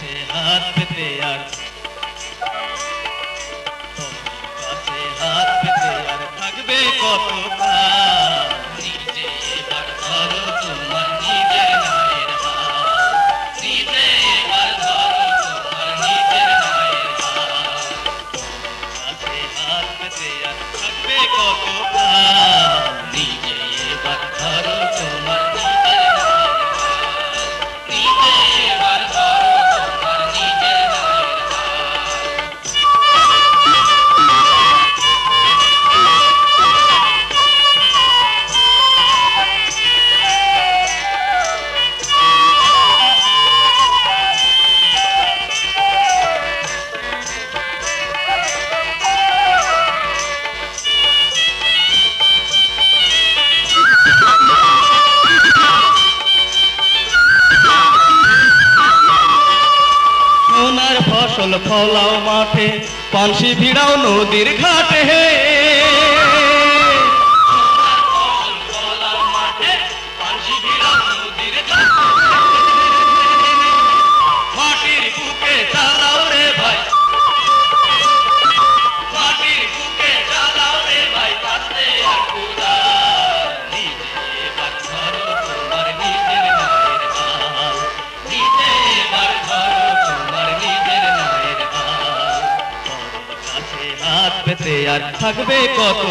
কাছে হাত পেতে আর তোমার কাছে হাত পেতে আর কত ফসল ফলাও মাঠে পানসি ভিড়াও নদীর ঘাটে। পেতে আর থাকবে কত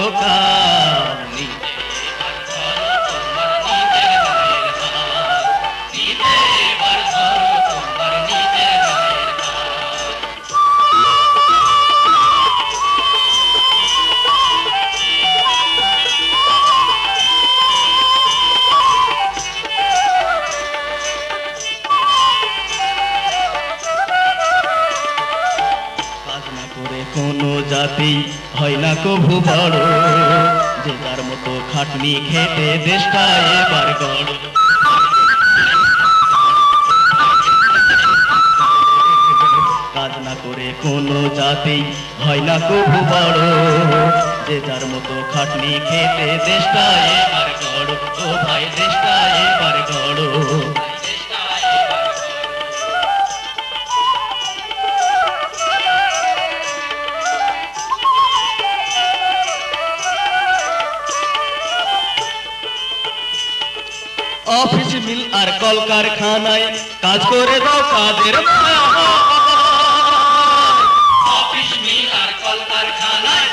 জাতি হয় না কভু বড়। যে তার মতো খাটনি খেটে দেশটা এবার গড়। কাজ না করে কোনো জাতি, হয় না কভু বড়। যে যার মতো খাটনি খেটে দেশটা এবার অফিস মিল আর কলকারখানায় কাজ করে দাও কাজের অফিস মিল আর কলকারখানায়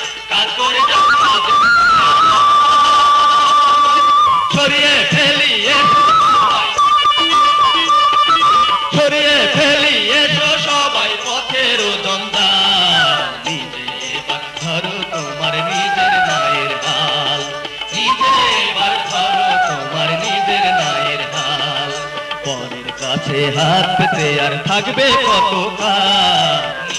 ফেলিয়ে কাছে হাত পেতে আর থাকবে কত কাল